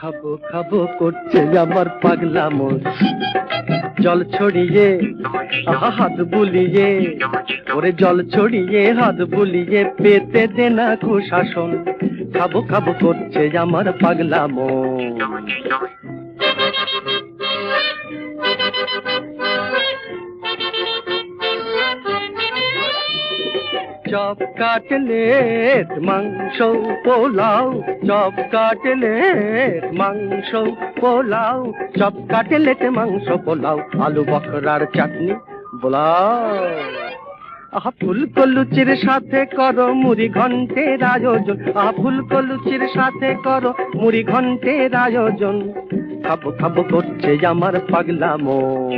খাব খাব করছে আমার পাগলা মন জল ছড়িয়ে হাত বুলিয়ে, ওরে জল ছড়িয়ে, হাত বুলিয়ে পেতে দে না কুশাসন। খাব খাব করছে আমার পাগলা মন চপ কাটলেট মাংস, পোলাও। চপ কাটলেট মাংস, পোলাও। চপ কাটলেট মাংস, পোলাও। আলু বখরার চাটনি পোলাও আহা, ফুলকো লুচির সাথে করো মুড়ি ঘন্টের আয়োজন আহা, ফুলকো লুচির সাথে করো মুড়ি ঘন্টের আয়োজন খাব খাব করছে আমার পাগলা মন